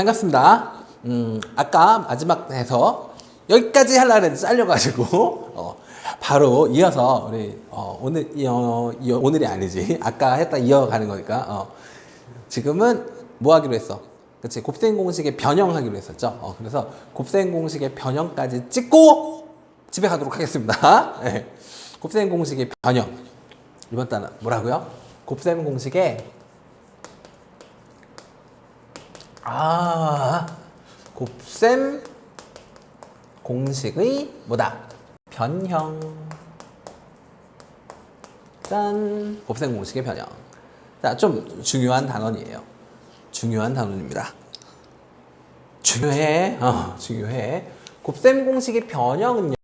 반갑습니다. 음, 아까 마지막에서 여기까지 하려고 했는데 잘려가지고, 어, 바로 이어서 우리, 어, 오늘, 이어, 이어, 오늘이 아니지. 아까 했다 이어가는 거니까, 어, 지금은 뭐 하기로 했어? 그치. 곱셈 공식의 변형하기로 했었죠. 어, 그래서 곱셈 공식의 변형까지 찍고 집에 가도록 하겠습니다. 네. 곱셈 공식의 변형. 이번 단어 뭐라고요? 곱셈 공식의 아, 곱셈 공식의 뭐다? 변형. 짠. 곱셈 공식의 변형. 자, 좀 중요한 단원이에요. 중요한 단원입니다. 중요해. 어, 중요해. 곱셈 공식의 변형은요,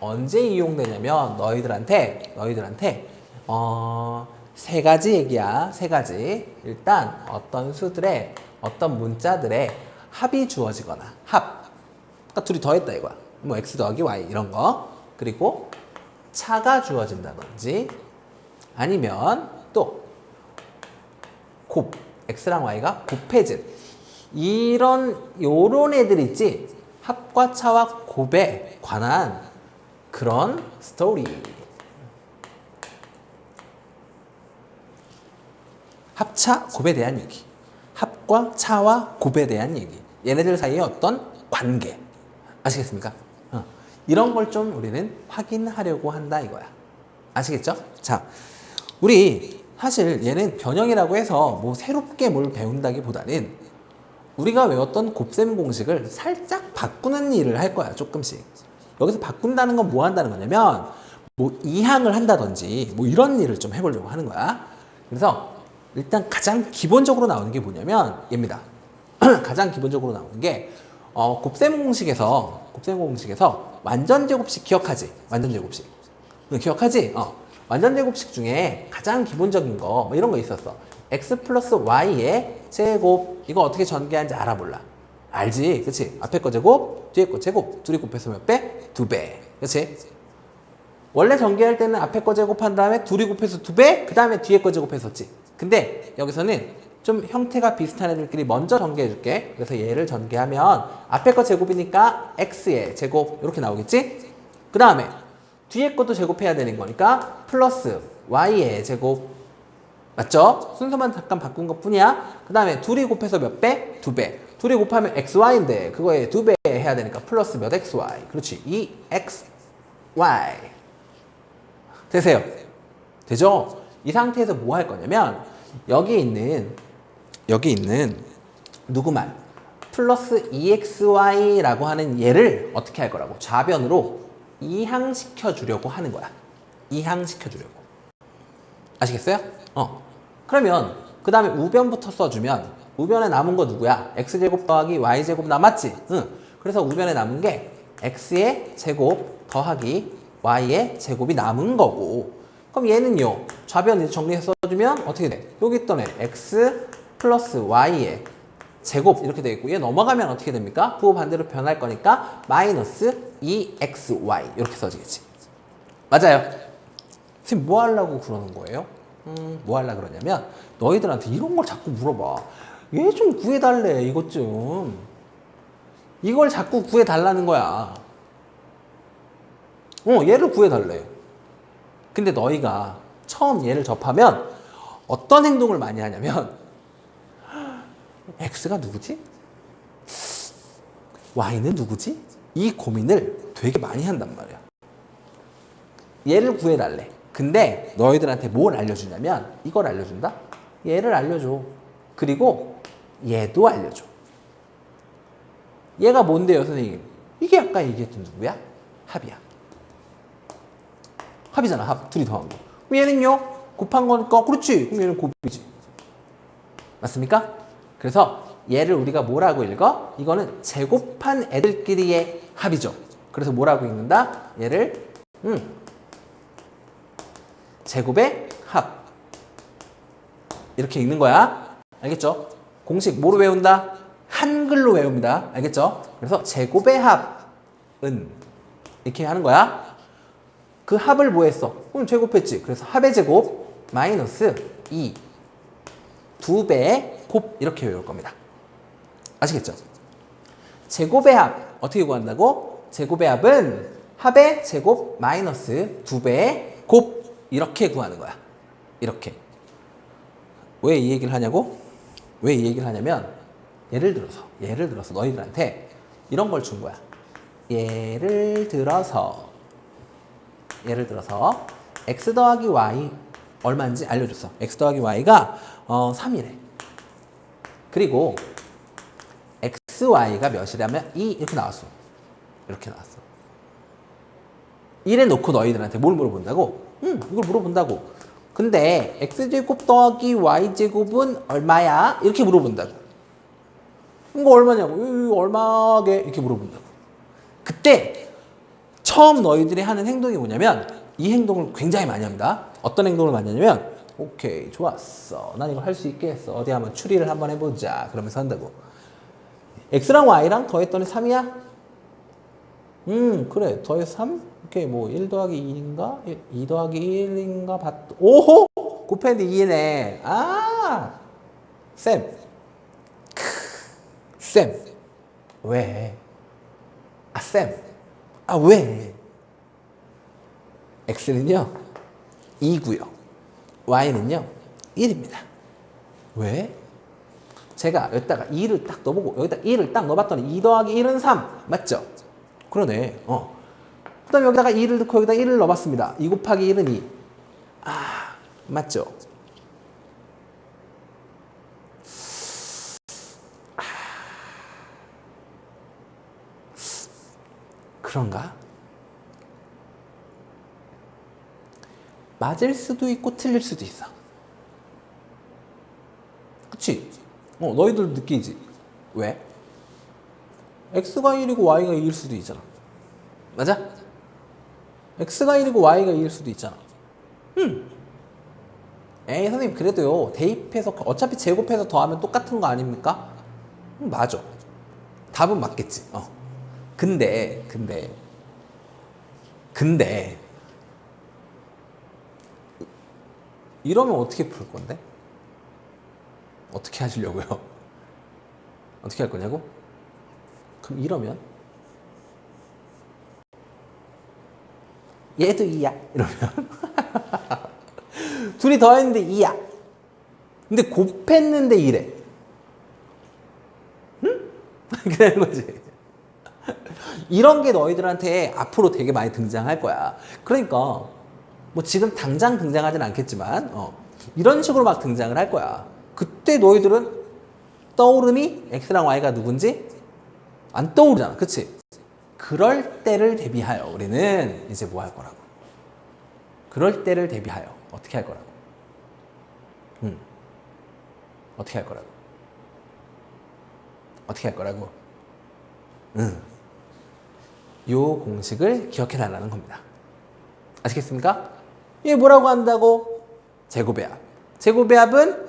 언제 이용되냐면, 너희들한테, 너희들한테, 어, 세 가지 얘기야. 세 가지. 일단, 어떤 수들의, 어떤 문자들의 합이 주어지거나, 합. 그러니까 둘이 더했다 이거야. 뭐, x 더하기 y, 이런 거. 그리고, 차가 주어진다든지, 아니면, 또, 곱, x랑 y가 곱해진 이런 요런 애들 있지 합과 차와 곱에 관한 그런 스토리 합차 곱에 대한 얘기 합과 차와 곱에 대한 얘기 얘네들 사이의 어떤 관계 아시겠습니까? 어. 이런 걸 좀 우리는 확인하려고 한다 이거야 아시겠죠? 자 우리 사실 얘는 변형이라고 해서 뭐 새롭게 뭘 배운다기보다는 우리가 외웠던 곱셈 공식을 살짝 바꾸는 일을 할 거야 조금씩 여기서 바꾼다는 건 뭐 한다는 거냐면 뭐 이항을 한다든지 뭐 이런 일을 좀 해보려고 하는 거야 그래서 일단 가장 기본적으로 나오는 게 뭐냐면 얘입니다 가장 기본적으로 나오는 게 어, 곱셈 공식에서 곱셈 공식에서 완전 제곱식 기억하지 완전 제곱식 응, 기억하지 어. 완전 제곱식 중에 가장 기본적인 거 뭐 이런 거 있었어. x 플러스 y의 제곱 이거 어떻게 전개하는지 알아 몰라. 알지, 그렇지? 앞에 거 제곱, 뒤에 거 제곱, 둘이 곱해서 몇 배? 두 배, 그렇지? 원래 전개할 때는 앞에 거 제곱한 다음에 둘이 곱해서 두 배, 그 다음에 뒤에 거 제곱했었지. 근데 여기서는 좀 형태가 비슷한 애들끼리 먼저 전개해 줄게. 그래서 얘를 전개하면 앞에 거 제곱이니까 x의 제곱 이렇게 나오겠지? 그 다음에 뒤에 것도 제곱해야 되는 거니까 플러스 y의 제곱 맞죠? 순서만 잠깐 바꾼 것 뿐이야 그 다음에 둘이 곱해서 몇 배? 두 배. 둘이 곱하면 xy인데 그거에 두 배 해야 되니까 플러스 몇 xy 그렇지 2xy 되세요? 되죠? 이 상태에서 뭐 할 거냐면 여기 있는 여기 있는 누구만 플러스 2xy라고 하는 얘를 어떻게 할 거라고 좌변으로 이항시켜 주려고 하는 거야. 이항시켜 주려고. 아시겠어요? 어. 그러면 그 다음에 우변부터 써주면 우변에 남은 거 누구야? x제곱 더하기 y제곱 남았지? 응. 그래서 우변에 남은 게 x의 제곱 더하기 y의 제곱이 남은 거고 그럼 얘는요. 좌변 정리해서 써주면 어떻게 돼? 여기 있던 애 x 플러스 y의 제곱 이렇게 되어 있고 얘 넘어가면 어떻게 됩니까? 부호 반대로 변할 거니까 마이너스 2xy 이렇게 써지겠지. 맞아요. 선생님 뭐 하려고 그러는 거예요? 음, 뭐 하려고 그러냐면 너희들한테 이런 걸 자꾸 물어봐. 얘 좀 구해달래 이것 좀. 이걸 자꾸 구해달라는 거야. 어, 얘를 구해달래. 근데 너희가 처음 얘를 접하면 어떤 행동을 많이 하냐면 X가 누구지? Y는 누구지? 이 고민을 되게 많이 한단 말이야. 얘를 구해달래. 근데 너희들한테 뭘 알려주냐면 이걸 알려준다? 얘를 알려줘. 그리고 얘도 알려줘. 얘가 뭔데요, 선생님? 이게 아까 얘기했던 누구야? 합이야. 합이잖아, 합. 둘이 더한 거. 얘는요? 곱한 거니까, 그렇지. 그럼 얘는 곱이지. 맞습니까? 그래서 얘를 우리가 뭐라고 읽어? 이거는 제곱한 애들끼리의 합이죠. 그래서 뭐라고 읽는다? 얘를 음, 제곱의 합 이렇게 읽는 거야. 알겠죠? 공식 뭐로 외운다? 한글로 외웁니다. 알겠죠? 그래서 제곱의 합은 이렇게 하는 거야. 그 합을 뭐 했어? 그럼 제곱했지. 그래서 합의 제곱 마이너스 2두 배의 곱 이렇게 외울 겁니다. 아시겠죠? 제곱의 합 어떻게 구한다고? 제곱의 합은 합의 제곱 마이너스 두 배의 곱 이렇게 구하는 거야. 이렇게. 왜 이 얘기를 하냐고? 왜 이 얘기를 하냐면 예를 들어서 예를 들어서 너희들한테 이런 걸 준 거야. 예를 들어서 예를 들어서 x 더하기 y 얼마인지 알려줬어. x 더하기 y가 어, 3이래. 그리고 xy가 몇이라면 2 이렇게 나왔어. 이렇게 나왔어. 1에 놓고 너희들한테 뭘 물어본다고? 응, 이걸 물어본다고. 근데 x제곱 더하기 y제곱은 얼마야? 이렇게 물어본다고. 이거 얼마냐고? 이거 얼마게? 이렇게 물어본다고. 그때 처음 너희들이 하는 행동이 뭐냐면 이 행동을 굉장히 많이 합니다. 어떤 행동을 많이 하냐면 오케이 좋았어. 난 이거 할수 있겠어. 어디 한번 추리를 한번 해보자. 그러면서 한다고. x랑 y랑 더했더니 3이야? 음 그래 더해서 3? 오케이 뭐 1 더하기 2인가? 2 더하기 1인가 봤 오호! 곱했는데 2네 아! 쌤 크, 쌤 왜? 아 쌤 아 왜? x는요 2고요 y는요 1입니다 왜? 제가 여기다가 2를 딱 넣어보고 여기다 1을 딱 넣어봤더니 2 더하기 1은 3 맞죠? 그러네 어. 그 다음에 여기다가 2를 넣고 여기다 1을 넣어봤습니다 2 곱하기 1은 2 아, 맞죠? 아. 그런가? 맞을 수도 있고 틀릴 수도 있어. 그치? 어, 너희들 느끼지? 왜? x가 1이고 y가 2일 수도 있잖아. 맞아? x가 1이고 y가 2일 수도 있잖아. 음. 에이, 선생님, 그래도요, 대입해서, 어차피 제곱해서 더하면 똑같은 거 아닙니까? 음, 맞아. 답은 맞겠지. 어. 근데, 근데, 근데, 이러면 어떻게 풀 건데? 어떻게 하시려고요? 어떻게 할 거냐고? 그럼 이러면 얘도 2야 이러면 둘이 더 했는데 2야 근데 곱했는데 2래 응? 이렇게 되는 거지 이런 게 너희들한테 앞으로 되게 많이 등장할 거야 그러니까 뭐 지금 당장 등장하진 않겠지만 어, 이런 식으로 막 등장을 할 거야. 그때 너희들은 떠오름이 x랑 y가 누군지 안 떠오르잖아. 그치? 그럴 때를 대비하여 우리는 이제 뭐 할 거라고? 그럴 때를 대비하여 어떻게 할 거라고? 음. 어떻게 할 거라고? 어떻게 할 거라고? 음. 요 공식을 기억해 달라는 겁니다. 아시겠습니까? 이게 뭐라고 한다고? 제곱의 합. 제곱의 합은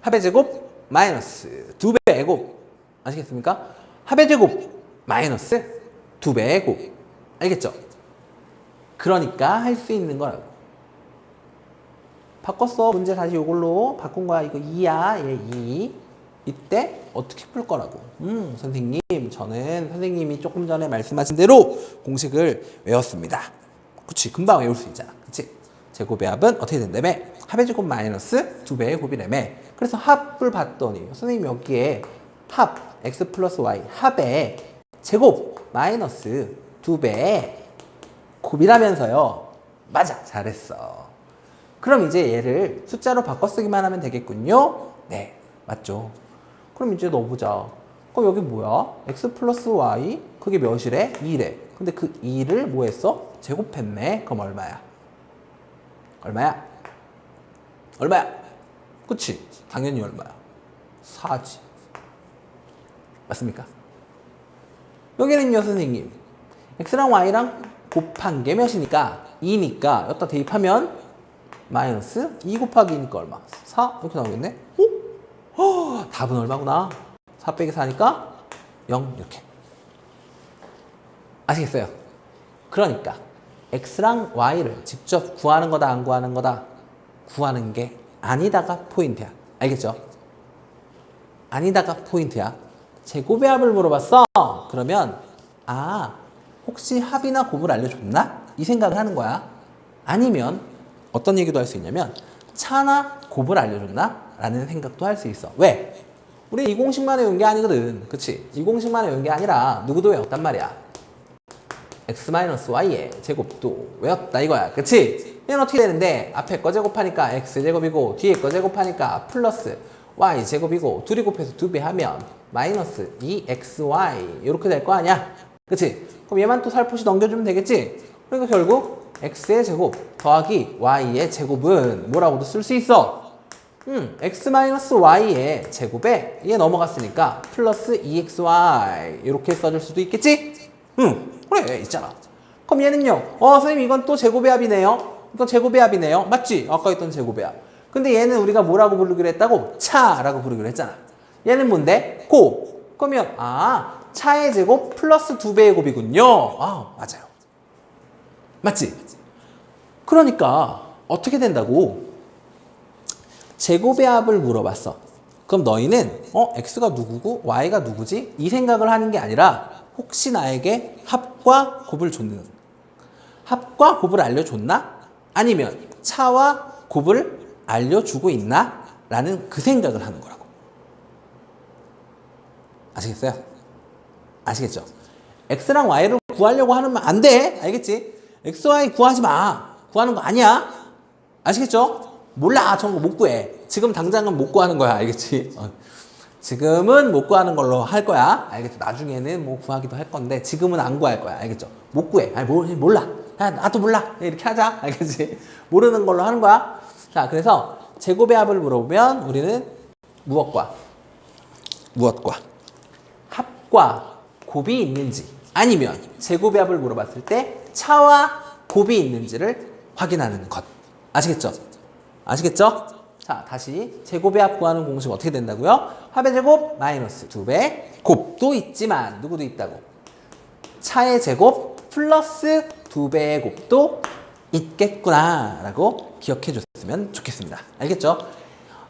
합의 제곱 마이너스 두 배의 곱. 아시겠습니까? 합의 제곱 마이너스 두 배의 곱. 알겠죠? 그러니까 할 수 있는 거라고. 바꿨어. 문제 다시 이걸로 바꾼 거야. 이거 2야. 얘 2. 이때 어떻게 풀 거라고? 음, 선생님, 저는 선생님이 조금 전에 말씀하신 대로 공식을 외웠습니다. 그치, 금방 외울 수 있잖아. 그치? 제곱의 합은 어떻게 된다며? 합의 제곱 마이너스 두 배의 곱이라며. 그래서 합을 봤더니, 선생님 여기에 합, x 플러스 y, 합의 제곱 마이너스 두 배의 곱이라면서요. 맞아, 잘했어. 그럼 이제 얘를 숫자로 바꿔 쓰기만 하면 되겠군요. 네, 맞죠. 그럼 이제 넣어보자. 그럼 여기 뭐야? x 플러스 y, 그게 몇이래? 2래. 근데 그 2를 뭐 했어? 제곱했네. 그럼 얼마야? 얼마야? 얼마야? 그치? 당연히 얼마야? 4지. 맞습니까? 여기는요, 선생님. x랑 y랑 곱한 게 몇이니까? 2니까 여기다 대입하면 마이너스 2 곱하기 2니까 얼마? 4? 이렇게 나오겠네? 어? 허, 답은 얼마구나? 4 빼기 4니까 0 이렇게. 아시겠어요? 그러니까 x랑 y를 직접 구하는 거다 안 구하는 거다 구하는 게 아니다가 포인트야 알겠죠? 아니다가 포인트야 제곱의 합을 물어봤어. 그러면 아 혹시 합이나 곱을 알려줬나? 이 생각을 하는 거야. 아니면 어떤 얘기도 할 수 있냐면 차나 곱을 알려줬나? 라는 생각도 할 수 있어. 왜? 우리 이 공식만 외운 게 아니거든. 그치? 이 공식만 외운 게 아니라 누구도 외웠단 말이야. x-y의 제곱도 외웠다 이거야. 그치? 얘는 어떻게 되는데 앞에 거 제곱하니까 x제곱이고 뒤에 거 제곱하니까 플러스 y제곱이고 둘이 곱해서 두 배 하면 마이너스 2xy 이렇게 될 거 아니야? 그치? 그럼 얘만 또 살포시 넘겨주면 되겠지? 그러니까 결국 x의 제곱 더하기 y의 제곱은 뭐라고도 쓸 수 있어? 음, x-y의 제곱에 얘 넘어갔으니까 플러스 2xy 이렇게 써줄 수도 있겠지? 응, 그래 있잖아. 그럼 얘는요? 어, 선생님 이건 또 제곱의 합이네요. 이건 제곱의 합이네요. 맞지? 아까 했던 제곱의 합. 근데 얘는 우리가 뭐라고 부르기로 했다고? 차라고 부르기로 했잖아. 얘는 뭔데? 곱. 그러면 아, 차의 제곱 플러스 두 배의 곱이군요. 아, 맞아요. 맞지? 그러니까 어떻게 된다고? 제곱의 합을 물어봤어. 그럼 너희는 어 x가 누구고 y가 누구지? 이 생각을 하는 게 아니라 혹시 나에게 합과 곱을 줬는 합과 곱을 알려줬나? 아니면 차와 곱을 알려주고 있나? 라는 그 생각을 하는 거라고. 아시겠어요? 아시겠죠? x랑 y를 구하려고 하면 안 돼. 알겠지? x, y 구하지 마. 구하는 거 아니야. 아시겠죠? 몰라. 저런 거못 구해. 지금 당장은 못 구하는 거야. 알겠지? 어. 지금은 못 구하는 걸로 할 거야. 알겠죠? 나중에는 뭐 구하기도 할 건데 지금은 안 구할 거야. 알겠죠? 못 구해. 아니, 뭘, 몰라. 야, 나도 몰라. 이렇게 하자. 알겠지? 모르는 걸로 하는 거야. 자, 그래서 제곱의 합을 물어보면 우리는 무엇과 무엇과 합과 곱이 있는지 아니면 제곱의 합을 물어봤을 때 차와 곱이 있는지를 확인하는 것. 아시겠죠? 아시겠죠? 자, 다시 제곱의 합 구하는 공식 어떻게 된다고요? 합의 제곱 마이너스 2배 곱도 있지만 누구도 있다고? 차의 제곱 플러스 2배의 곱도 있겠구나 라고 기억해 줬으면 좋겠습니다. 알겠죠?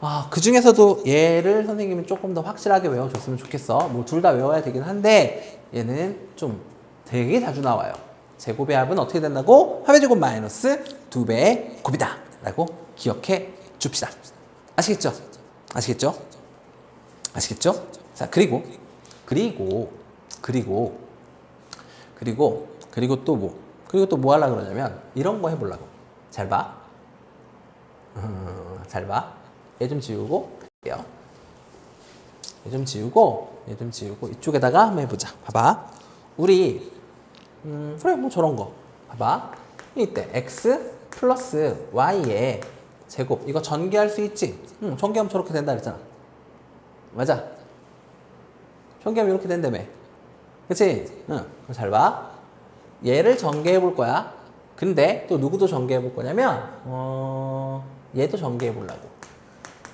아, 그 중에서도 얘를 선생님이 조금 더 확실하게 외워줬으면 좋겠어. 뭐 둘 다 외워야 되긴 한데 얘는 좀 되게 자주 나와요. 제곱의 합은 어떻게 된다고? 합의 제곱 마이너스 2배의 곱이다 라고 기억해 줍시다. 아시겠죠? 아시겠죠? 아시겠죠? 자, 그리고 그리고 그리고 그리고 그리고 또 뭐? 그리고 또 뭐 하려고 그러냐면 이런 거 해보려고. 잘 봐. 음, 잘 봐. 얘 좀 지우고. 얘 좀 지우고 얘 좀 지우고 이쪽에다가 한번 해보자. 봐봐. 우리 음, 그래 뭐 저런 거. 봐봐. 이때 x 플러스 y의 제곱 이거 전개할 수 있지? 응, 전개하면 저렇게 된다 그랬잖아. 맞아. 전개하면 이렇게 된다며. 그치? 응, 그럼 잘 봐. 얘를 전개해 볼 거야. 근데 또 누구도 전개해 볼 거냐면 어, 얘도 전개해 보려고.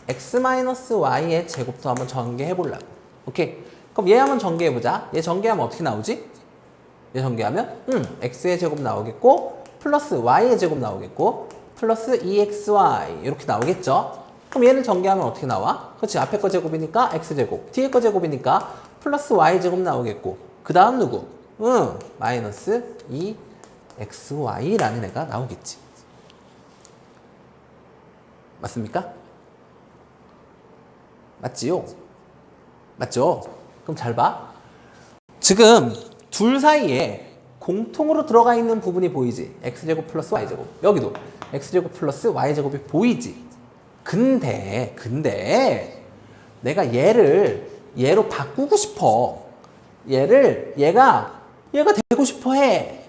x-y의 제곱도 한번 전개해 보려고. 오케이. 그럼 얘 한번 전개해 보자. 얘 전개하면 어떻게 나오지? 얘 전개하면 음, x의 제곱 나오겠고 플러스 y의 제곱 나오겠고 플러스 2xy 이렇게 나오겠죠? 그럼 얘를 전개하면 어떻게 나와? 그렇지 앞에 거 제곱이니까 x제곱 뒤에 거 제곱이니까 플러스 y제곱 나오겠고 그 다음 누구? 응 마이너스 2xy라는 애가 나오겠지 맞습니까? 맞지요? 맞죠? 그럼 잘 봐. 지금 둘 사이에 공통으로 들어가 있는 부분이 보이지? x제곱 플러스 y제곱. 여기도 x제곱 플러스 y제곱이 보이지? 근데, 근데 내가 얘를 얘로 바꾸고 싶어. 얘를 얘가 얘가 되고 싶어 해.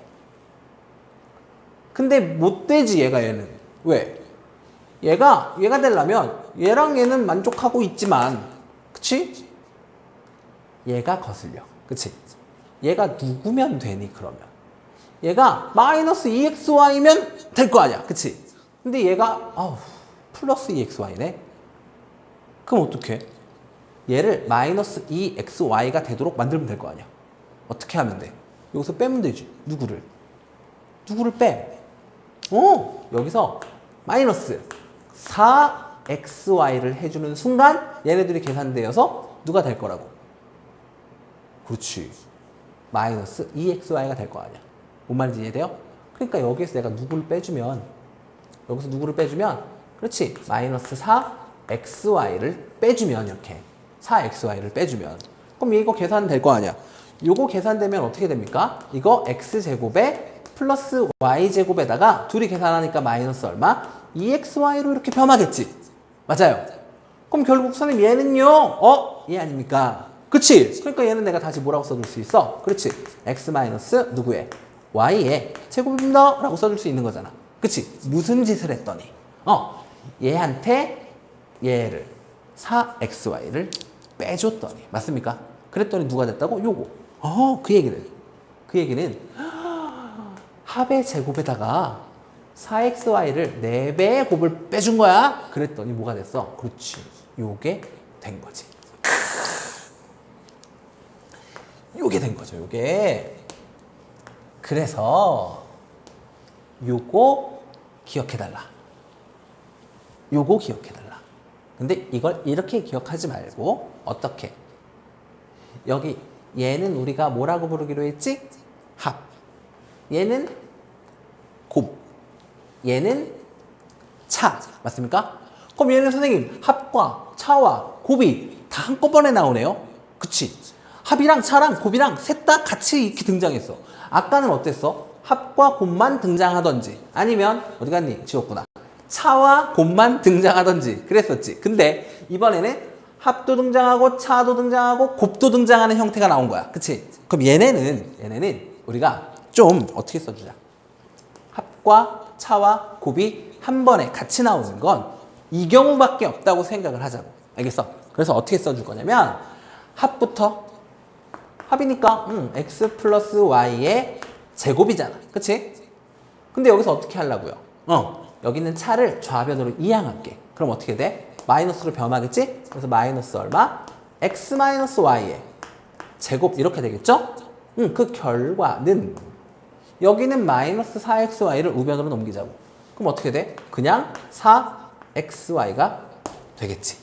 근데 못 되지 얘가 얘는. 왜? 얘가 얘가 되려면 얘랑 얘는 만족하고 있지만 그치? 얘가 거슬려. 그치? 얘가 누구면 되니 그러면? 얘가 마이너스 2xy면 될 거 아니야. 그치? 근데 얘가 아우 플러스 2xy네. 그럼 어떡해? 얘를 마이너스 2xy가 되도록 만들면 될 거 아니야. 어떻게 하면 돼? 여기서 빼면 되지. 누구를? 누구를 빼? 어, 여기서 마이너스 4xy를 해주는 순간 얘네들이 계산되어서 누가 될 거라고? 그렇지. 마이너스 2xy가 될 거 아니야. 뭔 말인지 이해돼요? 그러니까 여기에서 내가 누구를 빼주면 여기서 누구를 빼주면 그렇지. 마이너스 4xy를 빼주면 이렇게 4xy를 빼주면 그럼 이거 계산될 거 아니야. 요거 계산되면 어떻게 됩니까? 이거 x제곱에 플러스 y제곱에다가 둘이 계산하니까 마이너스 얼마? 2xy로 이렇게 변하겠지. 맞아요. 그럼 결국 선생님 얘는요? 어? 얘 아닙니까? 그치? 그러니까 얘는 내가 다시 뭐라고 써줄 수 있어? 그렇지. x 마이너스 누구의? y의 제곱입니다. 라고 써줄 수 있는 거잖아. 그치? 무슨 짓을 했더니? 어, 얘한테 얘를 4xy를 빼줬더니. 맞습니까? 그랬더니 누가 됐다고? 요거. 어, 그 얘기는. 그 얘기는 합의 제곱에다가 4xy를 4배의 곱을 빼준 거야. 그랬더니 뭐가 됐어? 그렇지. 요게 된 거지. 요게 된 거죠. 요게. 그래서 요거 기억해 달라. 요거 기억해 달라. 근데 이걸 이렇게 기억하지 말고 어떻게? 여기 얘는 우리가 뭐라고 부르기로 했지? 합. 얘는 곱. 얘는 차. 맞습니까? 그럼 얘는 선생님 합과 차와 곱이 다 한꺼번에 나오네요. 그치? 합이랑 차랑 곱이랑 셋 다 같이 이렇게 등장했어. 아까는 어땠어? 합과 곱만 등장하던지 아니면 어디 갔니? 지웠구나. 차와 곱만 등장하던지 그랬었지. 근데 이번에는 합도 등장하고 차도 등장하고 곱도 등장하는 형태가 나온 거야. 그치? 그럼 얘네는 얘네는 우리가 좀 어떻게 써주자. 합과 차와 곱이 한 번에 같이 나오는 건 이 경우밖에 없다고 생각을 하자고. 알겠어? 그래서 어떻게 써줄 거냐면 합부터 합이니까 음, x 플러스 y의 제곱이잖아. 그치? 근데 여기서 어떻게 하려고요? 어, 여기는 차를 좌변으로 이항할게. 그럼 어떻게 돼? 마이너스로 변하겠지? 그래서 마이너스 얼마? x 마이너스 y의 제곱 이렇게 되겠죠? 음, 그 결과는 여기는 마이너스 4xy를 우변으로 넘기자고. 그럼 어떻게 돼? 그냥 4xy가 되겠지.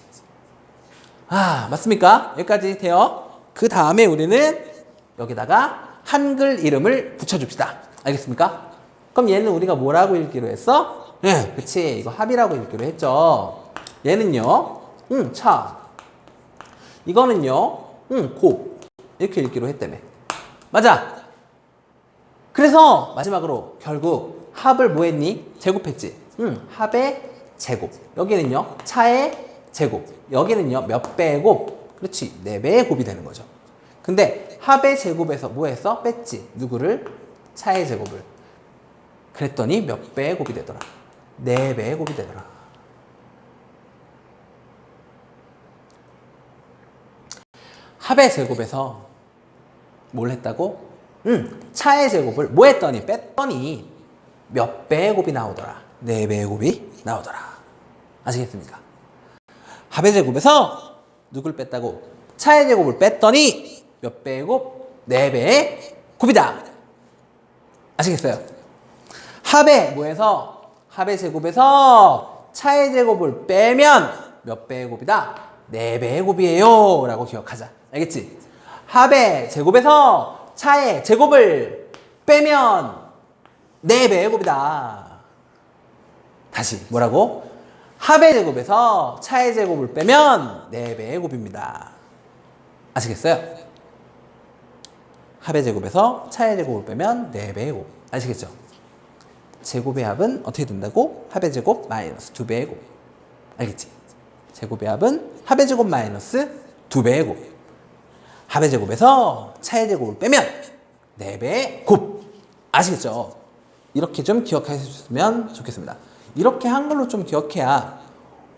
아, 맞습니까? 여기까지 돼요. 그 다음에 우리는 여기다가 한글 이름을 붙여줍시다. 알겠습니까? 그럼 얘는 우리가 뭐라고 읽기로 했어? 예, 그치. 이거 합이라고 읽기로 했죠. 얘는요, 응, 차. 이거는요, 응, 곱. 이렇게 읽기로 했다며. 맞아. 그래서 마지막으로 결국 합을 뭐 했니? 제곱했지. 응, 합의 제곱. 여기는요, 차의 제곱. 여기는요, 몇 배의 곱. 그렇지. 네 배의 곱이 되는 거죠. 근데 합의 제곱에서 뭐 했어? 뺐지. 누구를? 차의 제곱을. 그랬더니 몇 배의 곱이 되더라? 네 배의 곱이 되더라. 합의 제곱에서 뭘 했다고? 응, 차의 제곱을 뭐 했더니 뺐더니 몇 배의 곱이 나오더라? 네 배의 곱이 나오더라. 아시겠습니까? 합의 제곱에서 누굴 뺐다고? 차의 제곱을 뺐더니 몇 배의 곱? 네 배의 곱이다. 아시겠어요? 합의 뭐해서 합의 제곱에서 차의 제곱을 빼면 몇 배의 곱이다? 네 배의 곱이에요. 라고 기억하자. 알겠지? 합의 제곱에서 차의 제곱을 빼면 네 배의 곱이다. 다시 뭐라고? 합의 제곱에서 차의 제곱을 빼면 네 배의 곱입니다. 아시겠어요? 합의 제곱에서 차의 제곱을 빼면 네 배의 곱. 아시겠죠? 제곱의 합은 어떻게 된다고? 합의 제곱 마이너스 두 배의 곱. 알겠지? 제곱의 합은 합의 제곱 마이너스 두 배의 곱. 합의 제곱에서 차의 제곱을 빼면 네 배의 곱. 아시겠죠? 이렇게 좀 기억해 주셨으면 좋겠습니다. 이렇게 한글로 좀 기억해야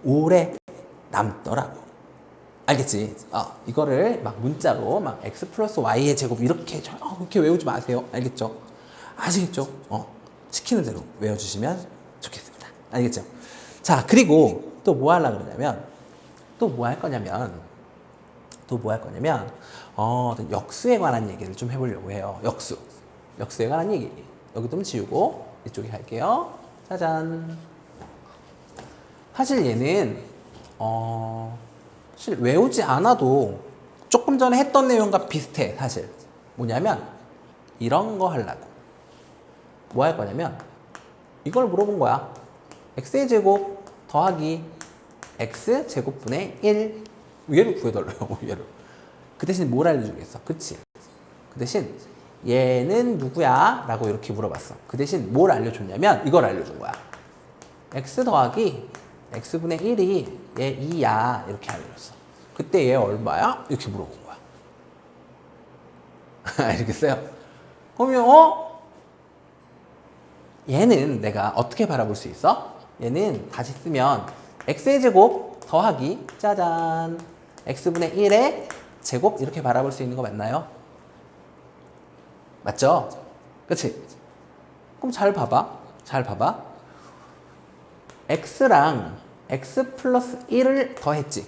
오래 남더라고. 알겠지? 어, 이거를 막 문자로 막 x 플러스 y의 제곱 이렇게 저- 어, 그렇게 외우지 마세요. 알겠죠? 아시겠죠? 어, 시키는 대로 외워주시면 좋겠습니다. 알겠죠? 자, 그리고 또 뭐 하려고 그러냐면 또 뭐 할 거냐면 또 뭐 할 거냐면 어, 역수에 관한 얘기를 좀 해보려고 해요. 역수. 역수에 관한 얘기. 여기 좀 지우고 이쪽에 할게요. 짜잔. 사실 얘는 어, 사실 외우지 않아도 조금 전에 했던 내용과 비슷해 사실. 뭐냐면 이런 거 하려고. 뭐 할 거냐면 이걸 물어본 거야. X의 제곱 더하기 x 제곱분의 1 얘를 구해달라고 얘를. 그 대신 뭘 알려주겠어? 그치? 그 대신 얘는 누구야? 라고 이렇게 물어봤어 그 대신 뭘 알려줬냐면 이걸 알려준 거야 x 더하기 x분의 1이 얘 2야 이렇게 알려줬어 그때 얘 얼마야? 이렇게 물어본 거야 알겠어요? 그러면 어? 얘는 내가 어떻게 바라볼 수 있어? 얘는 다시 쓰면 x의 제곱 더하기 짜잔 x분의 1의 제곱 이렇게 바라볼 수 있는 거 맞나요? 맞죠? 그치? 그럼 잘 봐봐 잘 봐봐 x랑 x 플러스 1을 더했지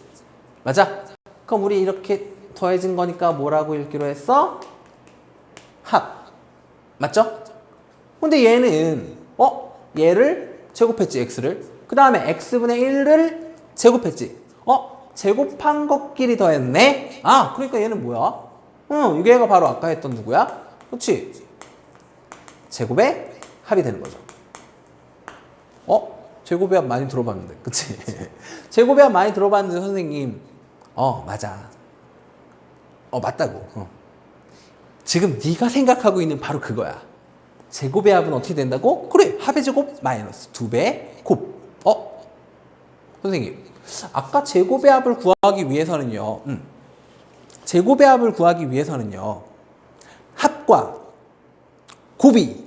맞아? 그럼 우리 이렇게 더해진 거니까 뭐라고 읽기로 했어? 합 맞죠? 근데 얘는 어? 얘를 제곱했지 x를 그 다음에 x분의 1을 제곱했지 어? 제곱한 것끼리 더했네 아 그러니까 얘는 뭐야? 응 이게 얘가 바로 아까 했던 누구야? 그렇지 제곱의 합이 되는 거죠 어? 제곱의 합 많이 들어봤는데 그치? 제곱의 합 많이 들어봤는데 선생님 어 맞아 어 맞다고 어. 지금 네가 생각하고 있는 바로 그거야. 제곱의 합은 어떻게 된다고? 그래 합의 제곱 마이너스 두배 곱. 어? 선생님 아까 제곱의 합을 구하기 위해서는요. 음. 제곱의 합을 구하기 위해서는요. 합과 곱이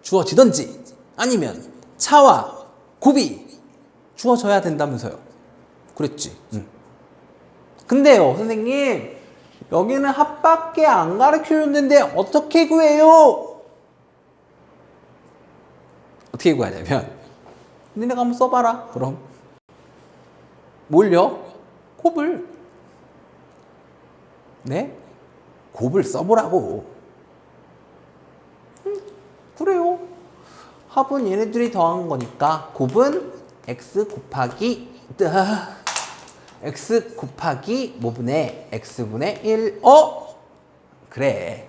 주어지던지 아니면 차와 곱이 주어져야 된다면서요. 그랬지. 음. 근데요 선생님 여기는 합밖에 안 가르쳐 줬는데 어떻게 구해요? 어떻게 구하냐면 니네가 한번 써봐라 그럼 뭘요? 곱을 네? 곱을 써보라고 음, 그래요 합은 얘네들이 더한 거니까 곱은 x 곱하기 으아. x 곱하기 뭐분의 x분의 1 어? 그래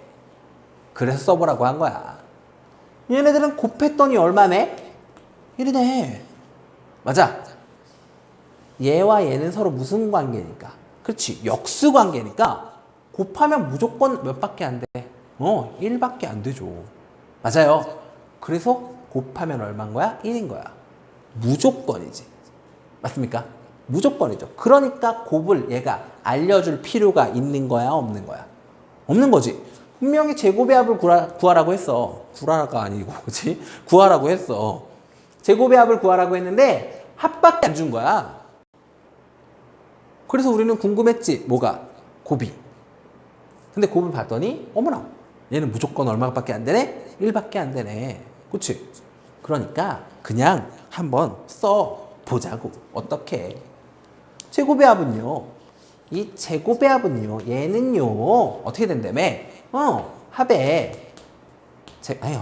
그래서 써보라고 한 거야 얘네들은 곱했더니 얼마네? 1이네 맞아 얘와 얘는 서로 무슨 관계니까 그렇지 역수 관계니까 곱하면 무조건 몇 밖에 안 돼? 어 1밖에 안 되죠 맞아요 그래서 곱하면 얼마인 거야? 1인 거야 무조건이지 맞습니까? 무조건이죠. 그러니까 곱을 얘가 알려줄 필요가 있는 거야, 없는 거야? 없는 거지. 분명히 제곱의 합을 구하, 구하라고 했어. 구하라가 아니고, 그치? 구하라고 했어. 제곱의 합을 구하라고 했는데 합밖에 안 준 거야. 그래서 우리는 궁금했지. 뭐가? 곱이. 근데 곱을 봤더니 어머나 얘는 무조건 얼마밖에 안 되네? 1밖에 안 되네. 그치? 그러니까 그냥 한번 써 보자고. 어떻게? 제곱의 합은요. 이 제곱의 합은요. 얘는요. 어떻게 된다며? 어, 합의 제 아유.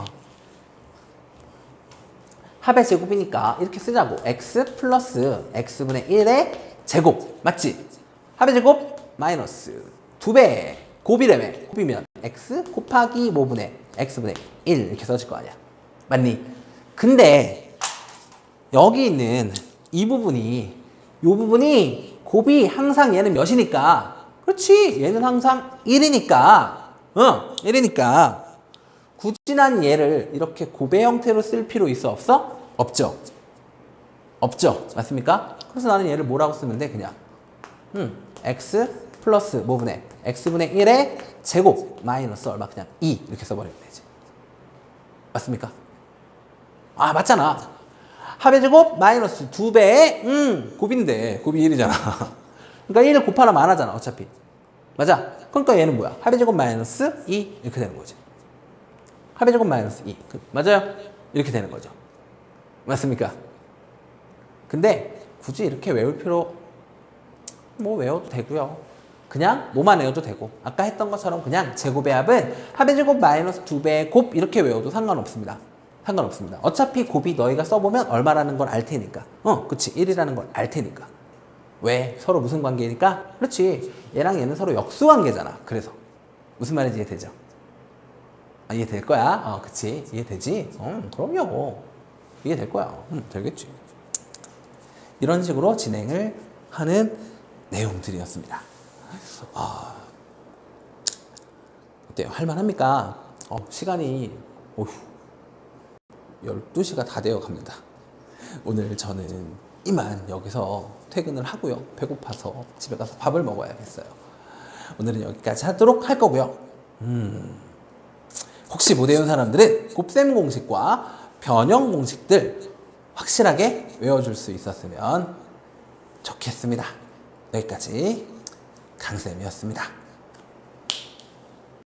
합의 제곱이니까 이렇게 쓰자고. x 플러스 x분의 1의 제곱. 맞지? 합의 제곱 마이너스 두 배. 곱이래며. 곱이면 x 곱하기 뭐분의 x분의 1 이렇게 써질 거 아니야. 맞니? 근데 여기 있는 이 부분이 이 부분이 곱이 항상 얘는 몇이니까 그렇지 얘는 항상 1이니까 어 1이니까 굳이 난 얘를 이렇게 곱의 형태로 쓸 필요 있어 없어? 없죠 없죠 맞습니까? 그래서 나는 얘를 뭐라고 쓰면 돼 그냥 음, x 플러스 뭐분의 x분의 1의 제곱 마이너스 얼마 그냥 2 이렇게 써버리면 되지. 맞습니까? 아 맞잖아. 합의 제곱 마이너스 2배의 음 곱인데 곱이 1이잖아. 그러니까 1을 곱하면 안 하잖아 어차피. 맞아? 그러니까 얘는 뭐야? 합의 제곱 마이너스 2 이렇게 되는 거지. 합의 제곱 마이너스 2 그, 맞아요? 이렇게 되는 거죠. 맞습니까? 근데 굳이 이렇게 외울 필요 뭐 외워도 되고요 그냥 뭐만 외워도 되고 아까 했던 것처럼 그냥 제곱의 합은 합의 제곱 마이너스 2배의 곱 이렇게 외워도 상관없습니다 상관없습니다. 어차피 곱이 너희가 써보면 얼마라는 걸 알 테니까. 어, 그치. 1이라는 걸 알 테니까. 왜? 서로 무슨 관계니까? 그렇지. 얘랑 얘는 서로 역수 관계잖아. 그래서. 무슨 말인지 이해되죠? 아, 이해될 거야? 어, 그치. 이해되지? 어, 그럼요. 이해될 거야. 음, 되겠지. 이런 식으로 진행을 하는 내용들이었습니다. 아, 어때요? 할만합니까? 어, 시간이, 오휴, 12시가 다 되어 갑니다. 오늘 저는 이만 여기서 퇴근을 하고요. 배고파서 집에 가서 밥을 먹어야겠어요. 오늘은 여기까지 하도록 할 거고요. 음, 혹시 못 외운 사람들은 곱셈 공식과 변형 공식들 확실하게 외워줄 수 있었으면 좋겠습니다. 여기까지 강쌤이었습니다.